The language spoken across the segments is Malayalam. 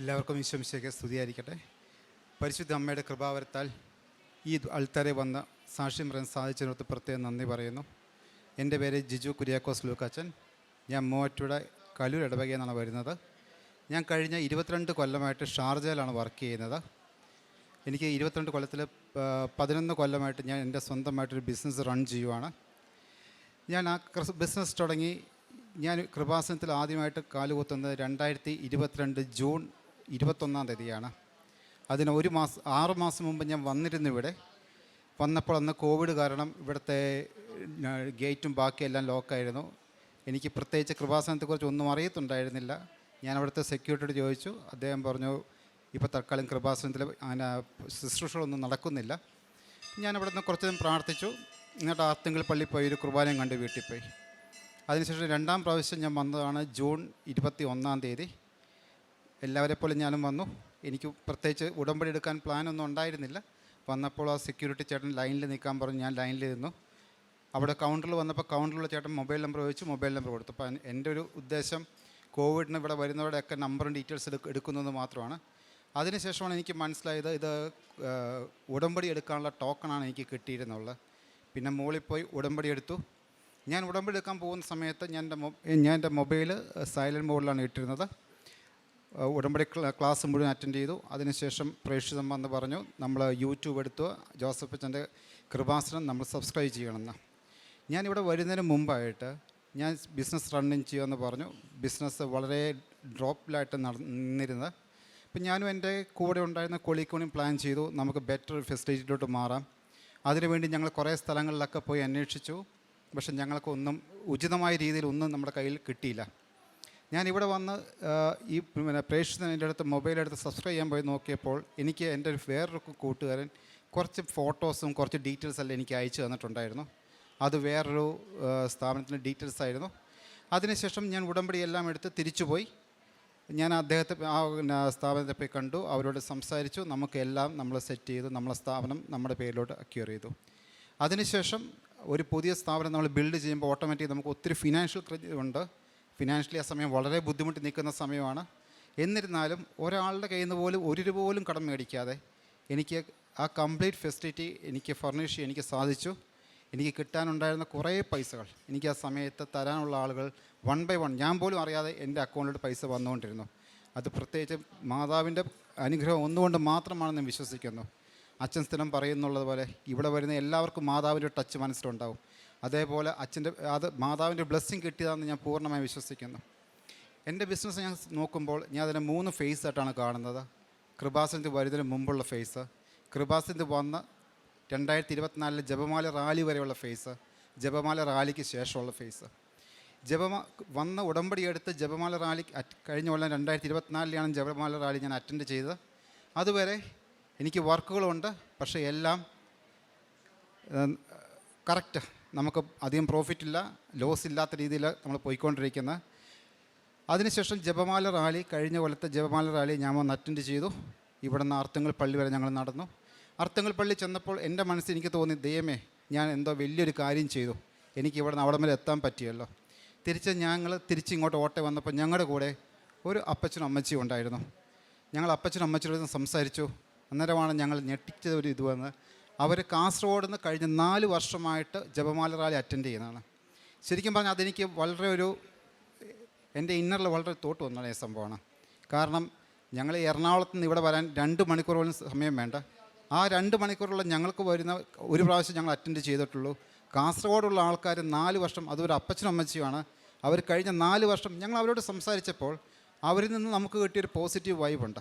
എല്ലാവർക്കും വിശ്വമിശയ്ക്ക് സ്തുതിയായിരിക്കട്ടെ. പരിശുദ്ധ അമ്മയുടെ കൃപാവരത്താൽ ഈ അൾത്തരെ വന്ന് സാക്ഷ്യം പറയാൻ സാധിച്ചതിനോട് പ്രത്യേകം നന്ദി പറയുന്നു. എന്റെ പേര് ജിജു കുര്യാക്കോസ് ലൂക്കാച്ചൻ. ഞാൻ മൂവാറ്റുപുഴ കലൂർ ഇടവകയിൽ നിന്നാണ് വരുന്നത്. ഞാൻ കഴിഞ്ഞ ഇരുപത്തിരണ്ട് കൊല്ലമായിട്ട് ഷാർജയിലാണ് വർക്ക് ചെയ്യുന്നത്. എനിക്ക് ഇരുപത്തിരണ്ട് കൊല്ലത്തിൽ പതിനൊന്ന് കൊല്ലമായിട്ട് ഞാൻ എന്റെ സ്വന്തമായിട്ടൊരു ബിസിനസ് റൺ ചെയ്യുവാണ്. ഞാൻ ആ ബിസിനസ് തുടങ്ങി ഞാൻ കൃപാസനത്തിൽ ആദ്യമായിട്ട് കാലുകുത്തുന്നത് രണ്ടായിരത്തി ഇരുപത്തിരണ്ട് ജൂൺ ഇരുപത്തൊന്നാം തീയതിയാണ്. അതിന് ഒരു മാസം ആറ് മാസം മുമ്പ് ഞാൻ വന്നിരുന്നു ഇവിടെ. വന്നപ്പോൾ അന്ന് കോവിഡ് കാരണം ഇവിടുത്തെ ഗേറ്റും ബാക്കിയെല്ലാം ലോക്കായിരുന്നു. എനിക്ക് പ്രത്യേകിച്ച് കൃപാസനത്തെക്കുറിച്ച് ഒന്നും അറിയത്തുണ്ടായിരുന്നില്ല. ഞാൻ അവിടുത്തെ സെക്യൂരിറ്റിയോട് ചോദിച്ചു. അദ്ദേഹം പറഞ്ഞു ഇപ്പോൾ തൽക്കാലം കൃപാസനത്തിൽ അങ്ങനെ ശുശ്രൂഷകളൊന്നും നടക്കുന്നില്ല. ഞാൻ അവിടെ നിന്ന് കുറച്ച് നേരം പ്രാർത്ഥിച്ചു. എന്നിട്ട് ആർത്തിങ്കൾ പള്ളി പോയി ഒരു കുർബാനയും കണ്ട് വീട്ടിൽ പോയി. അതിനുശേഷം രണ്ടാം പ്രാവശ്യം ഞാൻ വന്നതാണ് ജൂൺ ഇരുപത്തി ഒന്നാം തീയതി. എല്ലാവരെ പോലെ ഞാനും വന്നു. എനിക്ക് പ്രത്യേകിച്ച് ഉടമ്പടി എടുക്കാൻ പ്ലാനൊന്നും ഉണ്ടായിരുന്നില്ല. വന്നപ്പോൾ ആ സെക്യൂരിറ്റി ചേട്ടൻ ലൈനിൽ നിൽക്കാൻ പറഞ്ഞു. ഞാൻ ലൈനിൽ നിന്നു. അവിടെ കൗണ്ടറിൽ വന്നപ്പോൾ കൗണ്ടറിലുള്ള ചേട്ടൻ മൊബൈൽ നമ്പർ ചോദിച്ചു. മൊബൈൽ നമ്പർ കൊടുത്തു. അപ്പോൾ എന്റെ ഒരു ഉദ്ദേശം കോവിഡിന് ഇവിടെ വരുന്നവരുടെയൊക്കെ നമ്പറും ഡീറ്റെയിൽസ് എടുക്ക എടുക്കുന്നത് മാത്രമാണ്. അതിനുശേഷമാണ് എനിക്ക് മനസ്സിലായത് ഇത് ഉടമ്പടി എടുക്കാനുള്ള ടോക്കണാണ് എനിക്ക് കിട്ടിയിരുന്നുള്ളത്. പിന്നെ മുകളിൽ പോയി ഉടമ്പടി എടുത്തു. ഞാൻ ഉടമ്പടി എടുക്കാൻ പോകുന്ന സമയത്ത് ഞാൻ എന്റെ ഞാൻ എന്റെ മൊബൈൽ സൈലന്റ് മോഡിലാണ് ഇട്ടിരുന്നത്. ഉടമ്പടി ക്ല- ക്ലാസ് മുഴുവൻ അറ്റൻഡ് ചെയ്തു. അതിനുശേഷം പ്രേക്ഷിതം വന്ന് പറഞ്ഞു നമ്മൾ യൂട്യൂബ് എടുത്ത്. ജോസഫ് അച്ഛന്റെ കൃപാസനം നമ്മൾ സബ്സ്ക്രൈബ് ചെയ്യണമെന്ന്. ഞാനിവിടെ വരുന്നതിന് മുമ്പായിട്ട് ഞാൻ ബിസിനസ് റണ്ണിങ് ചെയ്യുമെന്ന് പറഞ്ഞു. ബിസിനസ് വളരെ ഡ്രോപ്പിലായിട്ട് നടന്നിരുന്നത് അപ്പം ഞാനും എന്റെ കൂടെ ഉണ്ടായിരുന്ന കൊളീക്കോണിയും പ്ലാൻ ചെയ്തു നമുക്ക് ബെറ്റർ ഫെസിലിറ്റിയിലോട്ട് മാറാം. അതിനുവേണ്ടി ഞങ്ങൾ കുറേ സ്ഥലങ്ങളിലൊക്കെ പോയി അന്വേഷിച്ചു. പക്ഷെ ഞങ്ങൾക്കൊന്നും ഉചിതമായ രീതിയിൽ ഒന്നും നമ്മുടെ കയ്യിൽ കിട്ടിയില്ല. ഞാൻ വന്ന് ഈ പിന്നെ പ്രേക്ഷകൻ എന്റെ അടുത്ത് മൊബൈൽ എടുത്ത് സബ്സ്ക്രൈബ് ചെയ്യാൻ പോയി നോക്കിയപ്പോൾ എനിക്ക് എന്റെ ഒരു വേറൊരു കൂട്ടുകാരൻ കുറച്ച് ഫോട്ടോസും കുറച്ച് ഡീറ്റെയിൽസ് എല്ലാം എനിക്ക് അയച്ചു തന്നിട്ടുണ്ടായിരുന്നു. അത് വേറൊരു സ്ഥാപനത്തിന്റെ ഡീറ്റെയിൽസ് ആയിരുന്നു. അതിനുശേഷം ഞാൻ ഉടമ്പടി എല്ലാം എടുത്ത് തിരിച്ചു പോയി. ഞാൻ അദ്ദേഹത്തെ ആ സ്ഥാപനത്തെ പോയി കണ്ടു. അവരോട് സംസാരിച്ചു. നമുക്കെല്ലാം നമ്മൾ സെറ്റ് ചെയ്തു. നമ്മളെ സ്ഥാപനം നമ്മുടെ പേരിലോട്ട് അക്യൂർ ചെയ്തു. അതിനുശേഷം ഒരു പുതിയ സ്ഥാപനം നമ്മൾ ബിൽഡ് ചെയ്യുമ്പോൾ ഓട്ടോമാറ്റിക് നമുക്ക് ഒത്തിരി ഫിനാൻഷ്യൽ ഉണ്ട്. ഫിനാൻഷ്യലി ആ സമയം വളരെ ബുദ്ധിമുട്ടി നിൽക്കുന്ന സമയമാണ്. എന്നിരുന്നാലും ഒരാളുടെ കയ്യിൽ നിന്ന് പോലും ഒരു രൂപ പോലും കടം മേടിക്കാതെ എനിക്ക് ആ കംപ്ലീറ്റ് ഫെസിലിറ്റി എനിക്ക് ഫർണിഷ് എനിക്ക് സാധിച്ചു. എനിക്ക് കിട്ടാനുണ്ടായിരുന്ന കുറേ പൈസകൾ എനിക്ക് ആ സമയത്ത് തരാനുള്ള ആളുകൾ വൺ ബൈ വൺ ഞാൻ പോലും അറിയാതെ എന്റെ അക്കൗണ്ടിലോട്ട് പൈസ വന്നുകൊണ്ടിരുന്നു. അത് പ്രത്യേകിച്ച് മാതാവിന്റെ അനുഗ്രഹം ഒന്നുകൊണ്ട് മാത്രമാണ് ഞാൻ വിശ്വസിക്കുന്നു. അച്ഛൻ സ്ഥിരം പറയുന്നുള്ളത് പോലെ ഇവിടെ വരുന്ന എല്ലാവർക്കും മാതാവിന്റെ ടച്ച് മനസ്സിലുണ്ടാവും. അതേപോലെ അച്ഛന്റെ അത് മാതാവിന്റെ ബ്ലെസ്സിങ് കിട്ടിയതാണെന്ന് ഞാൻ പൂർണമായും വിശ്വസിക്കുന്നു. എന്റെ ബിസിനസ് ഞാൻ നോക്കുമ്പോൾ ഞാൻ അതിനെ മൂന്ന് ഫേസ് ആയിട്ടാണ് കാണുന്നത്. കൃപാസനത്തിൽ വരുന്നതിന് മുമ്പുള്ള ഫേസ് കൃപാസനത്തിൽ വന്ന് രണ്ടായിരത്തി ഇരുപത്തിനാലിൽ ജപമാല റാലി വരെയുള്ള ഫേസ് ജപമാല റാലിക്ക് ശേഷമുള്ള ഫേസ് ജപമാ വന്ന ഉടമ്പടി എടുത്ത് ജപമാല റാലി കഴിഞ്ഞ കൊല്ലം രണ്ടായിരത്തി ഇരുപത്തിനാലിലാണ് ജപമാല റാലി ഞാൻ അറ്റൻഡ് ചെയ്തത്. അതുവരെ എനിക്ക് വർക്കുകളുണ്ട് പക്ഷേ എല്ലാം കറക്റ്റ് നമുക്ക് അധികം പ്രോഫിറ്റ് ഇല്ല ലോസ് ഇല്ലാത്ത രീതിയിൽ നമ്മൾ പോയിക്കൊണ്ടിരിക്കുന്നത് അതിനുശേഷം ജപമാല റാലി കഴിഞ്ഞ കൊല്ലത്തെ ജപമാല റാലി ഞാൻ വന്ന് അറ്റൻഡ് ചെയ്തു. ഇവിടെ നിന്ന് അർത്തങ്ങൾ പള്ളി വരെ ഞങ്ങൾ നടന്നു. അർത്തങ്ങൾ പള്ളി ചെന്നപ്പോൾ എന്റെ മനസ്സിൽ എനിക്ക് തോന്നി ദയമേ ഞാൻ എന്തോ വലിയൊരു കാര്യം ചെയ്തു. എനിക്ക് ഇവിടെ നിന്ന് അവിടെ വരെ എത്താൻ പറ്റിയല്ലോ. തിരിച്ച് ഞങ്ങൾ തിരിച്ചിങ്ങോട്ട് ഓട്ടെ വന്നപ്പോൾ ഞങ്ങളുടെ കൂടെ ഒരു അപ്പച്ചനും അമ്മച്ചിയും ഉണ്ടായിരുന്നു. ഞങ്ങൾ അപ്പച്ചനും അമ്മച്ചിയോട് സംസാരിച്ചു. അന്നേരമാണ് ഞങ്ങൾ ഞെട്ടിച്ച ഒരു ഇത് വന്ന് അവർ കാസർഗോഡ് നിന്ന് കഴിഞ്ഞ നാല് വർഷമായിട്ട് ജപമാല റാലി അറ്റൻഡ് ചെയ്യുന്നതാണ്. ശരിക്കും പറഞ്ഞാൽ അതെനിക്ക് വളരെ ഒരു എന്റെ ഇന്നറിൽ വളരെ തോട്ട് വന്ന സംഭവമാണ്. കാരണം ഞങ്ങൾ എറണാകുളത്ത് നിന്ന് ഇവിടെ വരാൻ രണ്ട് മണിക്കൂറോളം സമയം വേണ്ട. ആ രണ്ട് മണിക്കൂറുള്ള ഞങ്ങൾക്ക് വരുന്ന ഒരു പ്രാവശ്യം ഞങ്ങൾ അറ്റൻഡ് ചെയ്തിട്ടുള്ളൂ. കാസർഗോഡുള്ള ആൾക്കാർ നാല് വർഷം അതൊരു അപ്പച്ചനും അമ്മച്ചിയുമാണ് അവർ കഴിഞ്ഞ നാല് വർഷം ഞങ്ങൾ അവരോട് സംസാരിച്ചപ്പോൾ അവരിൽ നിന്ന് നമുക്ക് കിട്ടിയൊരു പോസിറ്റീവ് വൈബുണ്ട്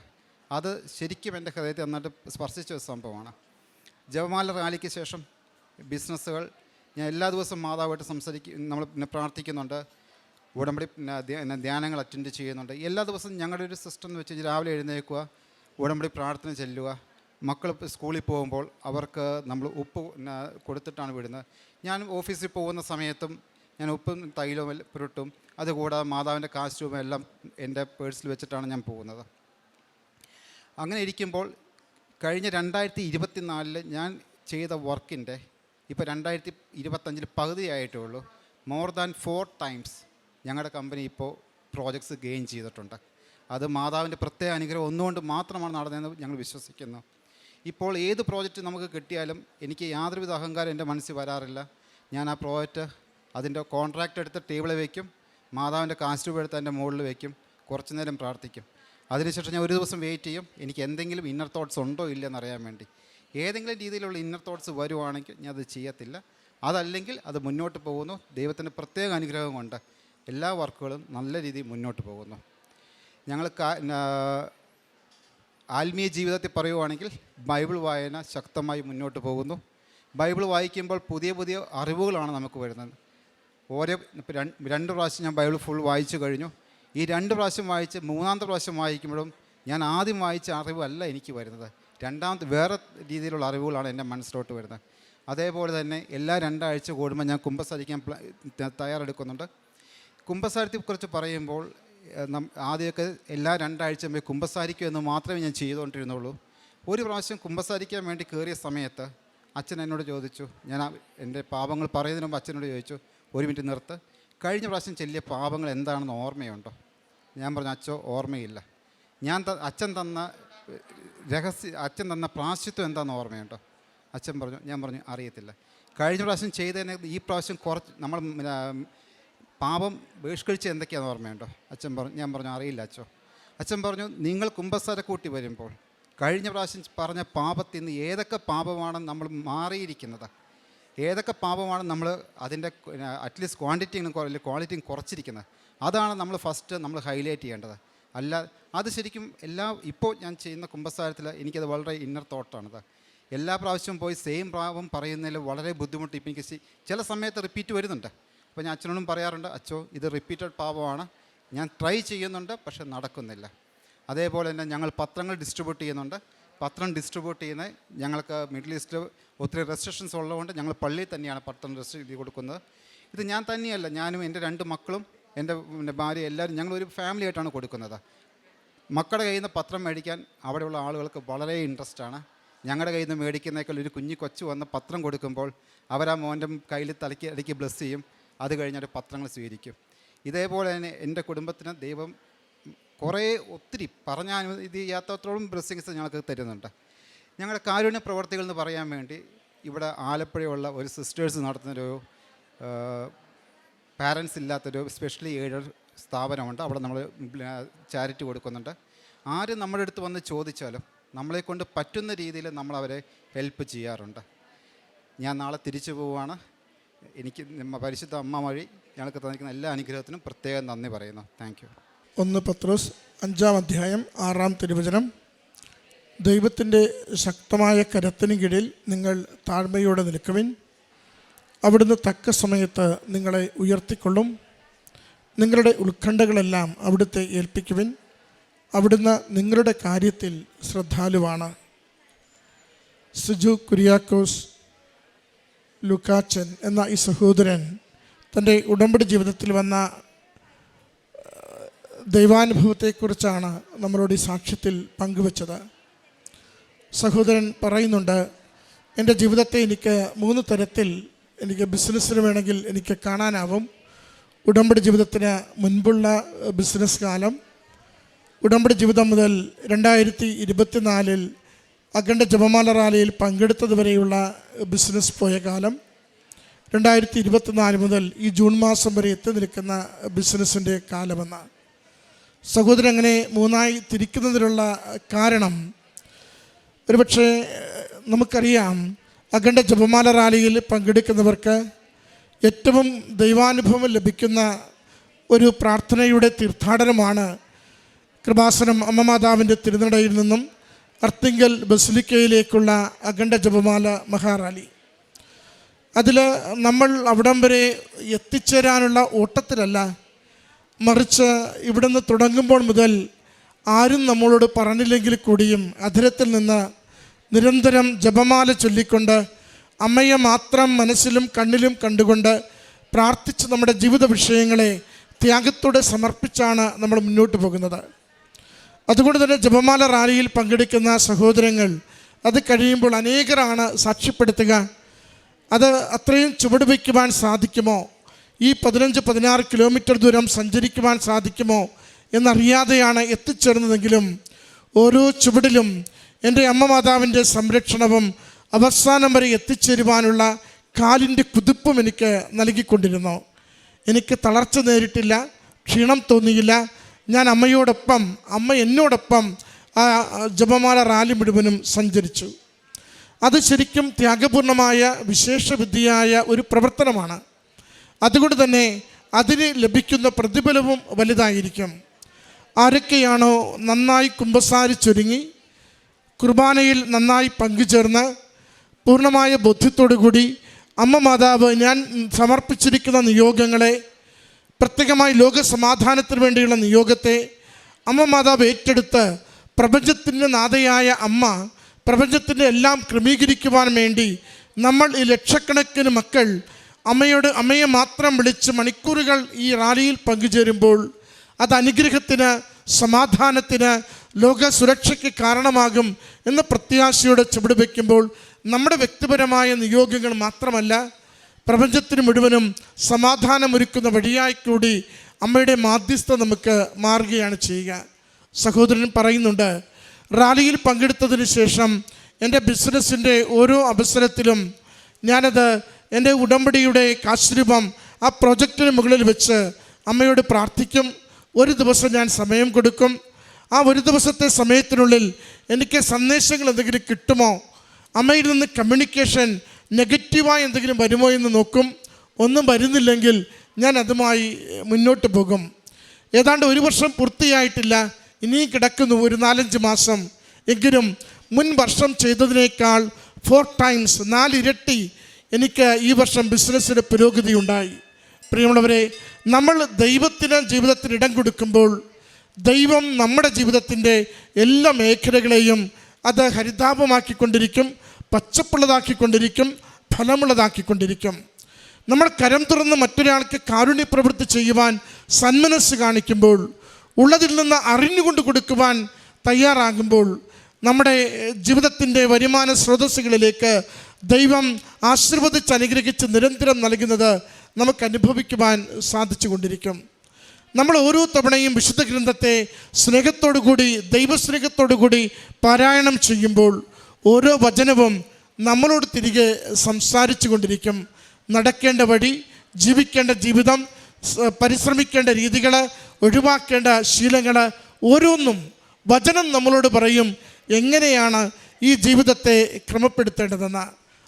അത് ശരിക്കും എന്റെ ഹൃദയത്തെ നന്നായിട്ട് സ്പർശിച്ച ഒരു സംഭവമാണ്. ജപമാല റാലിക്ക് ശേഷം ബിസിനസ്സുകൾ. ഞാൻ എല്ലാ ദിവസവും മാതാവായിട്ട് സംസാരിക്കും നമ്മൾ പിന്നെ പ്രാർത്ഥിക്കുന്നുണ്ട്. ഉടമ്പടി ധ്യാനങ്ങൾ അറ്റൻഡ് ചെയ്യുന്നുണ്ട്. എല്ലാ ദിവസവും ഞങ്ങളുടെ ഒരു സിസ്റ്റം എന്ന് വെച്ച് രാവിലെ എഴുന്നേൽക്കുക ഉടമ്പടി പ്രാർത്ഥന ചെല്ലുക. മക്കൾ സ്കൂളിൽ പോകുമ്പോൾ അവർക്ക് നമ്മൾ ഉപ്പ് കൊടുത്തിട്ടാണ് വിടുന്നത്. ഞാൻ ഓഫീസിൽ പോകുന്ന സമയത്തും ഞാൻ ഉപ്പും തൈലവും പുരട്ടും. അതുകൂടാതെ മാതാവിന്റെ കാസ്റ്റ്യൂമും എല്ലാം എന്റെ പേഴ്സിൽ വെച്ചിട്ടാണ് ഞാൻ പോകുന്നത്. അങ്ങനെ ഇരിക്കുമ്പോൾ കഴിഞ്ഞ രണ്ടായിരത്തി ഇരുപത്തിനാലിൽ ഞാൻ ചെയ്ത വർക്കിന്റെ ഇപ്പോൾ രണ്ടായിരത്തി ഇരുപത്തഞ്ചിൽ പകുതിയായിട്ടേ ഉള്ളൂ മോർ ദാൻ ഫോർ ടൈംസ് ഞങ്ങളുടെ കമ്പനി ഇപ്പോൾ പ്രോജക്ട്സ് ഗെയിൻ ചെയ്തിട്ടുണ്ട്. അത് മാതാവിന്റെ പ്രത്യേക അനുഗ്രഹം ഒന്നുകൊണ്ട് മാത്രമാണ് നടന്നതെന്ന് ഞങ്ങൾ വിശ്വസിക്കുന്നു. ഇപ്പോൾ ഏത് പ്രോജക്റ്റ് നമുക്ക് കിട്ടിയാലും എനിക്ക് യാതൊരുവിധ അഹങ്കാരം എന്റെ മനസ്സിൽ വരാറില്ല. ഞാൻ ആ പ്രോജക്റ്റ് അതിന്റെ കോൺട്രാക്റ്റ് എടുത്ത് ടേബിളിൽ വയ്ക്കും മാതാവിന്റെ കാസ്റ്റ് എടുത്ത് എന്റെ മുകളിൽ വയ്ക്കും കുറച്ച് നേരം പ്രാർത്ഥിക്കും. അതിനുശേഷം ഞാൻ ഒരു ദിവസം വെയിറ്റ് ചെയ്യും. എനിക്ക് എന്തെങ്കിലും ഇന്നർ തോട്ട്സ് ഉണ്ടോ ഇല്ലയെന്ന് അറിയാൻ വേണ്ടി. ഏതെങ്കിലും രീതിയിലുള്ള ഇന്നർ തോട്ട്സ് വരുവാണെങ്കിൽ ഞാൻ അത് ചെയ്യത്തില്ല. അതല്ലെങ്കിൽ അത് മുന്നോട്ട് പോകുന്നു. ദൈവത്തിന്റെ പ്രത്യേക അനുഗ്രഹം കൊണ്ട് എല്ലാ വർക്കുകളും നല്ല രീതിയിൽ മുന്നോട്ട് പോകുന്നു. ഞങ്ങൾ ആത്മീയ ജീവിതത്തിൽ പറയുവാണെങ്കിൽ ബൈബിൾ വായന ശക്തമായി മുന്നോട്ട് പോകുന്നു. ബൈബിൾ വായിക്കുമ്പോൾ പുതിയ പുതിയ അറിവുകളാണ് നമുക്ക് വരുന്നത്. ഓരോ രണ്ട് പ്രാവശ്യം ഞാൻ ബൈബിൾ ഫുൾ വായിച്ചു കഴിഞ്ഞു. ഈ രണ്ട് പ്രാവശ്യം വായിച്ച് മൂന്നാമത്തെ പ്രാവശ്യം വായിക്കുമ്പോഴും ഞാൻ ആദ്യം വായിച്ച അറിവല്ല എനിക്ക് വരുന്നത്. രണ്ടാമത്തെ വേറെ രീതിയിലുള്ള അറിവുകളാണ് എന്റെ മനസ്സിലോട്ട് വരുന്നത്. അതേപോലെ തന്നെ എല്ലാ രണ്ടാഴ്ച കൂടുമ്പോൾ ഞാൻ കുംഭസാരിക്കാൻ തയ്യാറെടുക്കുന്നുണ്ട്. കുംഭസാരത്തെക്കുറിച്ച് പറയുമ്പോൾ ആദ്യമൊക്കെ എല്ലാ രണ്ടാഴ്ച മുമ്പേ കുംഭസാരിക്കും എന്ന് മാത്രമേ ഞാൻ ചെയ്തുകൊണ്ടിരുന്നുള്ളൂ. ഒരു പ്രാവശ്യം കുംഭസാരിക്കാൻ വേണ്ടി കയറിയ സമയത്ത് അച്ഛൻ എന്നോട് ചോദിച്ചു ഞാൻ എന്റെ പാപങ്ങൾ പറയുന്നതിന് മുമ്പ് അച്ഛനോട് ചോദിച്ചു ഒരു മിനിറ്റ് നിർത്ത്. കഴിഞ്ഞ പ്രാവശ്യം ചെല്ലിയ പാപങ്ങൾ എന്താണെന്ന് ഓർമ്മയുണ്ടോ? ഞാൻ പറഞ്ഞു അച്ഛോ ഓർമ്മയില്ല. ഞാൻ അച്ഛൻ തന്ന രഹസ്യ അച്ഛൻ തന്ന പ്രാശ്ചിത്വം എന്താണെന്ന് ഓർമ്മയുണ്ടോ? അച്ഛൻ പറഞ്ഞു ഞാൻ പറഞ്ഞു അറിയത്തില്ല. കഴിഞ്ഞ പ്രാവശ്യം ചെയ്തതിനെ ഈ പ്രാവശ്യം കുറച്ച് നമ്മൾ പാപം ബഹിഷ്കരിച്ച് എന്തൊക്കെയാണെന്ന് ഓർമ്മയുണ്ടോ? അച്ഛൻ പറഞ്ഞു ഞാൻ പറഞ്ഞു അറിയില്ല അച്ഛോ അച്ഛൻ പറഞ്ഞു നിങ്ങൾ കുംഭസാര കൂട്ടി വരുമ്പോൾ കഴിഞ്ഞ പ്രാവശ്യം പറഞ്ഞ പാപത്തിൽ നിന്ന് ഏതൊക്കെ പാപമാണ് നമ്മൾ മാറിയിരിക്കുന്നത്? ഏതൊക്കെ പാപമാണ് നമ്മൾ അതിന്റെ അറ്റ്ലീസ്റ്റ് ക്വാണ്ടിറ്റിയും ക്വാളിറ്റിയും കുറച്ചിരിക്കുന്നത്? അതാണ് നമ്മൾ ഫസ്റ്റ് നമ്മൾ ഹൈലൈറ്റ് ചെയ്യേണ്ടത്. അല്ല അത് ശരിക്കും എല്ലാ ഇപ്പോൾ ഞാൻ ചെയ്യുന്ന കുംഭസാരത്തിൽ എനിക്കത് വളരെ ഇന്നർ തോട്ടാണത് എല്ലാ പ്രാവശ്യവും പോയി സെയിം പ്രാവം പറയുന്നതിൽ വളരെ ബുദ്ധിമുട്ട് ഇപ്പം എനിക്ക് ചില സമയത്ത് റിപ്പീറ്റ് വരുന്നുണ്ട്. അപ്പോൾ ഞാൻ അച്ഛനോടും പറയാറുണ്ട് അച്ഛോ ഇത് റിപ്പീറ്റഡ് പാപമാണ് ഞാൻ ട്രൈ ചെയ്യുന്നുണ്ട് പക്ഷെ നടക്കുന്നില്ല. അതേപോലെ തന്നെ ഞങ്ങൾ പത്രങ്ങൾ ഡിസ്ട്രിബ്യൂട്ട് ചെയ്യുന്നുണ്ട്. പത്രം ഡിസ്ട്രിബ്യൂട്ട് ചെയ്യുന്ന ഞങ്ങൾക്ക് മിഡിൽ ഈസ്റ്റ് ഒത്തിരി റെസ്ട്രിക്ഷൻസ് ഉള്ളതുകൊണ്ട് ഞങ്ങൾ പള്ളിയിൽ തന്നെയാണ് പത്രം റെസ്ട്രിക്ട് കൊടുക്കുന്നത്. ഇത് ഞാൻ തന്നെയല്ല ഞാനും എന്റെ രണ്ട് മക്കളും എന്റെ പിന്നെ ഭാര്യ എല്ലാവരും ഞങ്ങളൊരു ഫാമിലി ആയിട്ടാണ് കൊടുക്കുന്നത്. മക്കളുടെ കയ്യിൽ നിന്ന് പത്രം മേടിക്കാൻ അവിടെയുള്ള ആളുകൾക്ക് വളരെ ഇൻട്രസ്റ്റ് ആണ്. ഞങ്ങളുടെ കയ്യിൽ നിന്ന് മേടിക്കുന്നേക്കാൾ ഒരു കുഞ്ഞു കൊച്ചു വന്ന് പത്രം കൊടുക്കുമ്പോൾ അവരാ മോന്റെ കയ്യിൽ തലയ്ക്ക് ഇടയ്ക്ക് ബ്ലസ് ചെയ്യും. അത് കഴിഞ്ഞിട്ട് പത്രങ്ങൾ സ്വീകരിക്കും. ഇതേപോലെ തന്നെ എന്റെ കുടുംബത്തിന് ദൈവം കുറേ ഒത്തിരി പറഞ്ഞാൽ ഇത് ചെയ്യാത്തത്രോളം ബ്ലെസ്സിങ്സ് ഞങ്ങൾക്ക് തരുന്നുണ്ട്. ഞങ്ങളുടെ കാരുണ്യ പ്രവർത്തികൾ എന്ന് പറയാൻ വേണ്ടി ഇവിടെ ആലപ്പുഴയുള്ള ഒരു സിസ്റ്റേഴ്സ് നടത്തുന്നൊരു പാരൻസ് ഇല്ലാത്തൊരു സ്പെഷ്യലി എയ്ഡഡ് സ്ഥാപനമുണ്ട്. അവിടെ നമ്മൾ ചാരിറ്റി കൊടുക്കുന്നുണ്ട്. ആര് നമ്മുടെ അടുത്ത് വന്ന് ചോദിച്ചാലും നമ്മളെ കൊണ്ട് പറ്റുന്ന രീതിയിൽ നമ്മൾ അവരെ ഹെൽപ്പ് ചെയ്യാറുണ്ട്. ഞാൻ നാളെ തിരിച്ചു പോവുകയാണ് എനിക്ക് പരിശുദ്ധ അമ്മ വഴി ഞങ്ങൾക്ക് തന്നിരിക്കുന്ന എല്ലാ അനുഗ്രഹത്തിനും പ്രത്യേകം നന്ദി പറയുന്നു. താങ്ക് യു ഒന്ന് പത്രോസ് അഞ്ചാം അധ്യായം ആറാം തിരുവചനം. ദൈവത്തിന്റെ ശക്തമായ കരത്തിന് കീഴിൽ നിങ്ങൾ താഴ്മയോടെ നിൽക്കുവിൻ. അവിടുന്ന് തക്ക സമയത്ത് നിങ്ങളെ ഉയർത്തിക്കൊള്ളും. നിങ്ങളുടെ ഉത്കണ്ഠകളെല്ലാം അവിടുത്തെ ഏൽപ്പിക്കുവിൻ. അവിടുന്ന് നിങ്ങളുടെ കാര്യത്തിൽ ശ്രദ്ധാലുവാണ്. സിജു കുര്യാക്കോസ് ലുക്കാച്ചൻ എന്ന ഈ സഹോദരൻ തന്റെ ഉടമ്പടി ജീവിതത്തിൽ വന്ന ദൈവാനുഭവത്തെക്കുറിച്ചാണ് നമ്മളോട് ഈ സാക്ഷ്യത്തിൽ പങ്കുവച്ചത്. സഹോദരൻ പറയുന്നുണ്ട് എന്റെ ജീവിതത്തെ എനിക്ക് മൂന്ന് തരത്തിൽ എനിക്ക് ബിസിനസ്സിന് വേണമെങ്കിൽ എനിക്ക് കാണാനാവും. ഉടമ്പടി ജീവിതത്തിന് മുൻപുള്ള ബിസിനസ് കാലം. ഉടമ്പടി ജീവിതം മുതൽ രണ്ടായിരത്തി ഇരുപത്തിനാലിൽ അഖണ്ഡ ജപമാല റാലിയിൽ പങ്കെടുത്തതുവരെയുള്ള ബിസിനസ് പോയ കാലം. രണ്ടായിരത്തി ഇരുപത്തിനാല് മുതൽ ഈ ജൂൺ മാസം വരെ എത്തി നിൽക്കുന്ന ബിസിനസ്സിന്റെ കാലമെന്ന് സഹോദരൻ അങ്ങനെ മൂന്നായി തിരിക്കുന്നതിനുള്ള കാരണം ഒരുപക്ഷെ നമുക്കറിയാം അഖണ്ഡ ജപമാല റാലിയിൽ പങ്കെടുക്കുന്നവർക്ക് ഏറ്റവും ദൈവാനുഭവം ലഭിക്കുന്ന ഒരു പ്രാർത്ഥനയുടെ തീർത്ഥാടനമാണ് കൃപാസനം അമ്മമാതാവിന്റെ തിരുനടയിൽ നിന്നും അർത്തിങ്കൽ ബസിലിക്കയിലേക്കുള്ള അഖണ്ഡ ജപമാല മഹാറാലി. അതിൽ നമ്മൾ അവിടം വരെ എത്തിച്ചേരാനുള്ള ഓട്ടത്തിലല്ല മറിച്ച് ഇവിടുന്ന് തുടങ്ങുമ്പോൾ മുതൽ ആരും നമ്മളോട് പറഞ്ഞില്ലെങ്കിൽ കൂടിയും അധരത്തിൽ നിന്ന് നിരന്തരം ജപമാല ചൊല്ലിക്കൊണ്ട് അമ്മയെ മാത്രം മനസ്സിലും കണ്ണിലും കണ്ടുകൊണ്ട് പ്രാർത്ഥിച്ച് നമ്മുടെ ജീവിത വിഷയങ്ങളെ ത്യാഗത്തോടെ സമർപ്പിച്ചാണ് നമ്മൾ മുന്നോട്ട് പോകുന്നത്. അതുകൊണ്ട് തന്നെ ജപമാല റാലിയിൽ പങ്കെടുക്കുന്ന സഹോദരങ്ങൾ അത് കഴിയുമ്പോൾ അനേകരാണ് സാക്ഷ്യപ്പെടുത്തുക. അത് അത്രയും ചുവട് വയ്ക്കുവാൻ സാധിക്കുമോ? ഈ പതിനഞ്ച് പതിനാറ് കിലോമീറ്റർ ദൂരം സഞ്ചരിക്കുവാൻ സാധിക്കുമോ? എന്നറിയാതെയാണ് എത്തിച്ചേർന്നതെങ്കിലും ഓരോ ചുവടിലും എന്റെ അമ്മ മാതാവിന്റെ സംരക്ഷണവും അവസാനം വരെ എത്തിച്ചേരുവാനുള്ള കാലിന്റെ കുതിപ്പും എനിക്ക് നൽകിക്കൊണ്ടിരുന്നു. എനിക്ക് തളർച്ച നേരിട്ടില്ല ക്ഷീണം തോന്നിയില്ല. ഞാൻ അമ്മയോടൊപ്പം അമ്മ എന്നോടൊപ്പം ആ ജപമാല റാലി മുഴുവനും സഞ്ചരിച്ചു. അത് ശരിക്കും ത്യാഗപൂർണമായ വിശേഷവിദ്യയായ ഒരു പ്രവർത്തനമാണ്. അതുകൊണ്ട് തന്നെ അതിന് ലഭിക്കുന്ന പ്രതിഫലവും വലുതായിരിക്കും. ആരൊക്കെയാണോ നന്നായി കുമ്പസാരിച്ചൊരുങ്ങി കുർബാനയിൽ നന്നായി പങ്കുചേർന്ന് പൂർണമായ ബോധ്യത്തോടു കൂടി അമ്മ മാതാവ് ഞാൻ സമർപ്പിച്ചിരിക്കുന്ന നിയോഗങ്ങളെ പ്രത്യേകമായി ലോക സമാധാനത്തിന് വേണ്ടിയുള്ള നിയോഗത്തെ അമ്മ മാതാവ് ഏറ്റെടുത്ത് പ്രപഞ്ചത്തിന്റെ നാഥയായ അമ്മ പ്രപഞ്ചത്തിന്റെ എല്ലാം ക്രമീകരിക്കുവാൻ വേണ്ടി നമ്മൾ ഈ ലക്ഷക്കണക്കിന് മക്കൾ അമ്മയോട് അമ്മയെ മാത്രം വിളിച്ച് മണിക്കൂറുകൾ ഈ റാലിയിൽ പങ്കുചേരുമ്പോൾ അത് അനുഗ്രഹത്തിന് സമാധാനത്തിന് ലോക സുരക്ഷയ്ക്ക് കാരണമാകും എന്ന പ്രത്യാശയോടെ ചുവട് വയ്ക്കുമ്പോൾ നമ്മുടെ വ്യക്തിപരമായ നിയോഗങ്ങൾ മാത്രമല്ല പ്രപഞ്ചത്തിന് മുഴുവനും സമാധാനമൊരുക്കുന്ന വഴിയായി കൂടി അമ്മയുടെ മാധ്യസ്ഥ നമുക്ക് മാറുകയാണ് ചെയ്യുക. സഹോദരൻ പറയുന്നുണ്ട് റാലിയിൽ പങ്കെടുത്തതിന് ശേഷം എന്റെ ബിസിനസ്സിന്റെ ഓരോ അവസരത്തിലും ഞാനത് എന്റെ ഉടമ്പടിയുടെ കാശ്രൂപം ആ പ്രൊജക്റ്റിന് മുകളിൽ വെച്ച് അമ്മയോട് പ്രാർത്ഥിക്കും. ഒരു ദിവസം ഞാൻ സമയം കൊടുക്കും. ആ ഒരു ദിവസത്തെ സമയത്തിനുള്ളിൽ എനിക്ക് സന്ദേശങ്ങൾ എന്തെങ്കിലും കിട്ടുമോ? അമ്മയിൽ നിന്ന് കമ്മ്യൂണിക്കേഷൻ നെഗറ്റീവായി എന്തെങ്കിലും വരുമോ എന്ന് നോക്കും. ഒന്നും വരുന്നില്ലെങ്കിൽ ഞാൻ അതുമായി മുന്നോട്ട് പോകും. ഏതാണ്ട് ഒരു വർഷം പൂർത്തിയായിട്ടില്ല. ഇനിയും കിടക്കുന്നു ഒരു നാലഞ്ച് മാസം. എങ്കിലും മുൻ വർഷം ചെയ്തതിനേക്കാൾ ഫോർ ടൈംസ് നാലിരട്ടി എനിക്ക് ഈ വർഷം ബിസിനസ്സിന് പുരോഗതി ഉണ്ടായി പ്രിയമുള്ളവരെ നമ്മൾ ദൈവത്തിന് ജീവിതത്തിന് ഇടം കൊടുക്കുമ്പോൾ ദൈവം നമ്മുടെ ജീവിതത്തിന്റെ എല്ലാ മേഖലകളെയും അത് ഹരിതാപമാക്കിക്കൊണ്ടിരിക്കും പച്ചപ്പുള്ളതാക്കിക്കൊണ്ടിരിക്കും ഫലമുള്ളതാക്കിക്കൊണ്ടിരിക്കും. നമ്മൾ കരം തുറന്ന് മറ്റൊരാൾക്ക് കാരുണ്യ പ്രവൃത്തി ചെയ്യുവാൻ സന്മനസ് കാണിക്കുമ്പോൾ ഉള്ളതിൽ നിന്ന് അറിഞ്ഞുകൊണ്ട് കൊടുക്കുവാൻ തയ്യാറാകുമ്പോൾ നമ്മുടെ ജീവിതത്തിന്റെ വരുമാന സ്രോതസ്സുകളിലേക്ക് ദൈവം ആശീർവദിച്ച് അനുഗ്രഹിച്ച് നിരന്തരം നൽകുന്നത് നമുക്ക് അനുഭവിക്കുവാൻ സാധിച്ചു കൊണ്ടിരിക്കും നമ്മൾ ഓരോ തവണയും വിശുദ്ധ ഗ്രന്ഥത്തെ സ്നേഹത്തോടു കൂടി ദൈവസ്നേഹത്തോടു കൂടി പാരായണം ചെയ്യുമ്പോൾ ഓരോ വചനവും നമ്മളോട് തിരികെ സംസാരിച്ചു കൊണ്ടിരിക്കും. നടക്കേണ്ട വഴി ജീവിക്കേണ്ട ജീവിതം പരിശ്രമിക്കേണ്ട രീതികൾ ഒഴിവാക്കേണ്ട ശീലങ്ങൾ ഓരോന്നും വചനം നമ്മളോട് പറയും എങ്ങനെയാണ് ഈ ജീവിതത്തെ ക്രമപ്പെടുത്തേണ്ടതെന്ന്.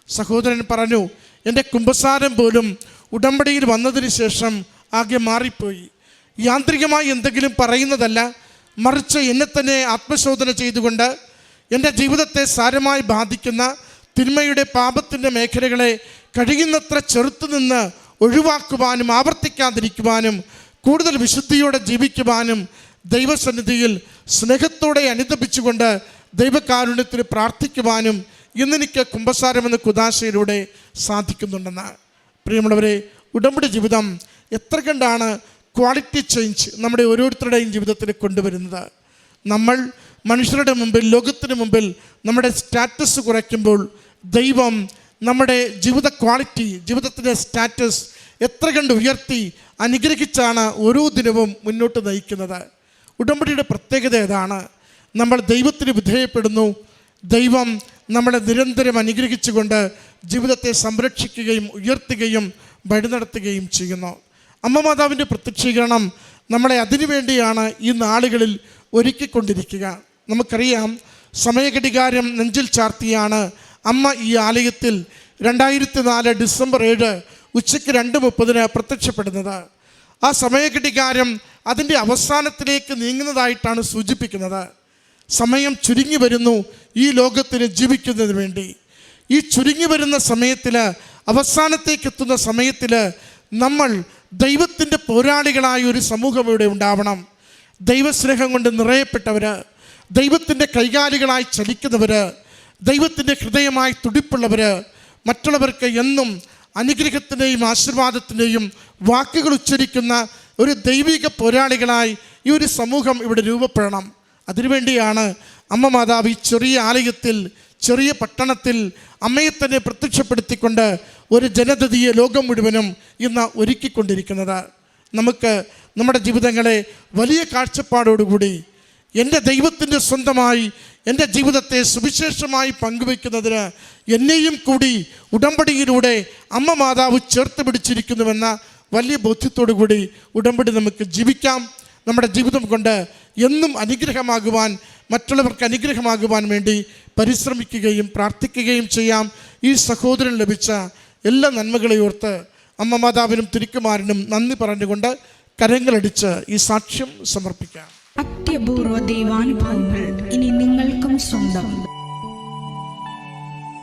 സഹോദരൻ പറഞ്ഞു എന്റെ കുമ്പസാരം പോലും ഉടമ്പടിയിൽ വന്നതിന് ശേഷം ആകെ മാറിപ്പോയി. യാന്ത്രികമായി എന്തെങ്കിലും പറയുന്നതല്ല മറിച്ച് എന്നെ തന്നെ ആത്മശോധന ചെയ്തുകൊണ്ട് എന്റെ ജീവിതത്തെ സാരമായി ബാധിക്കുന്ന തിന്മയുടെ പാപത്തിന്റെ മേഖലകളെ കഴിയുന്നത്ര ചെറുത്തുനിന്ന് ഒഴിവാക്കുവാനും ആവർത്തിക്കാതിരിക്കുവാനും കൂടുതൽ വിശുദ്ധിയോടെ ജീവിക്കുവാനും ദൈവസന്നിധിയിൽ സ്നേഹത്തോടെ അനുദപിച്ചുകൊണ്ട് ദൈവകാരുണ്യത്തിന് പ്രാർത്ഥിക്കുവാനും ഇന്നെനിക്ക് കുംഭസാരം എന്ന കുദാശയിലൂടെ സാധിക്കുന്നുണ്ടെന്ന്. പ്രിയമുള്ളവരെ ഉടമ്പടി ജീവിതം എത്ര കണ്ടാണ് ക്വാളിറ്റി ചേഞ്ച് നമ്മുടെ ഓരോരുത്തരുടെയും ജീവിതത്തിൽ കൊണ്ടുവരുന്നത്. നമ്മൾ മനുഷ്യരുടെ മുമ്പിൽ ലോകത്തിന് മുമ്പിൽ നമ്മുടെ സ്റ്റാറ്റസ് കുറയ്ക്കുമ്പോൾ ദൈവം നമ്മുടെ ജീവിത ക്വാളിറ്റി ജീവിതത്തിന്റെ സ്റ്റാറ്റസ് എത്ര കണ്ട് ഉയർത്തി അനുഗ്രഹിച്ചാണ് ഓരോ ദിനവും മുന്നോട്ട് നയിക്കുന്നത്. ഉടമ്പടിയുടെ പ്രത്യേകത ഏതാണ്? നമ്മൾ ദൈവത്തിന് വിധേയപ്പെടുന്നു. ദൈവം നമ്മളെ നിരന്തരം അനുഗ്രഹിച്ചുകൊണ്ട് ജീവിതത്തെ സംരക്ഷിക്കുകയും ഉയർത്തുകയും വഴി നടത്തുകയും ചെയ്യുന്നു. അമ്മ മാതാവിന്റെ പ്രത്യക്ഷീകരണം നമ്മളെ അതിനുവേണ്ടിയാണ് ഈ നാളുകളിൽ ഒരുക്കിക്കൊണ്ടിരിക്കുക. നമുക്കറിയാം സമയഘടികാരം നെഞ്ചിൽ ചാർത്തിയാണ് അമ്മ ഈ ആലയത്തിൽ രണ്ടായിരത്തി നാല് ഡിസംബർ ഏഴ് ഉച്ചയ്ക്ക് രണ്ട് മുപ്പതിന് പ്രത്യക്ഷപ്പെടുന്നത്. ആ സമയഘടികാരം അതിന്റെ അവസാനത്തിലേക്ക് നീങ്ങുന്നതായിട്ടാണ് സൂചിപ്പിക്കുന്നത്. സമയം ചുരുങ്ങി വരുന്നു ഈ ലോകത്തിന് ജീവിക്കുന്നതിന് വേണ്ടി. ഈ ചുരുങ്ങി വരുന്ന സമയത്തിൽ അവസാനത്തേക്ക് എത്തുന്ന സമയത്തിൽ നമ്മൾ ദൈവത്തിന്റെ പോരാളികളായ ഒരു സമൂഹം ഇവിടെ ഉണ്ടാവണം. ദൈവസ്നേഹം കൊണ്ട് നിറയപ്പെട്ടവർ ദൈവത്തിന്റെ കൈകാലികളായി ചലിക്കുന്നവർ ദൈവത്തിന്റെ ഹൃദയമായി തുടിപ്പുള്ളവർ മറ്റുള്ളവർക്ക് എന്നും അനുഗ്രഹത്തിന്റെയും ആശീർവാദത്തിന്റെയും വാക്കുകൾ ഉച്ചരിക്കുന്ന ഒരു ദൈവിക പോരാളികളായി ഈ ഒരു സമൂഹം ഇവിടെ രൂപപ്പെടണം. അതിനുവേണ്ടിയാണ് അമ്മ മാതാവ് ഈ ചെറിയ ആലയത്തിൽ ചെറിയ പട്ടണത്തിൽ അമ്മയെ തന്നെ പ്രത്യക്ഷപ്പെടുത്തിക്കൊണ്ട് ഒരു ജനതയെ ലോകം മുഴുവനും ഇന്ന് ഒരുക്കിക്കൊണ്ടിരിക്കുന്നത്. നമുക്ക് നമ്മുടെ ജീവിതങ്ങളെ വലിയ കാഴ്ചപ്പാടോടുകൂടി എന്റെ ദൈവത്തിന്റെ സ്വന്തമായി എന്റെ ജീവിതത്തെ സുവിശേഷമായി പങ്കുവയ്ക്കുന്നതിന് എന്നെയും കൂടി ഉടമ്പടിയിലൂടെ അമ്മ മാതാവ് ചേർത്ത് പിടിച്ചിരിക്കുന്നുവെന്ന വലിയ ബോധ്യത്തോടു കൂടി ഉടമ്പടി നമുക്ക് ജീവിക്കാം. നമ്മുടെ ജീവിതം കൊണ്ട് എന്നും അനുഗ്രഹമാകുവാൻ മറ്റുള്ളവർക്ക് അനുഗ്രഹമാകുവാൻ വേണ്ടി പരിശ്രമിക്കുകയും പ്രാർത്ഥിക്കുകയും ചെയ്യാം. ഈ സഹോദരൻ ലഭിച്ച എല്ലാ നന്മകളെ ഓർത്ത് അമ്മ മാതാവിനും തിരുക്കുമാരനും നന്ദി പറഞ്ഞുകൊണ്ട് കരങ്ങളടിച്ച് ഈ സാക്ഷ്യം സമർപ്പിക്കാം. അത്യപൂർവ ദൈവാനുഭവങ്ങൾ ഇനി നിങ്ങൾക്കും സ്വന്തം.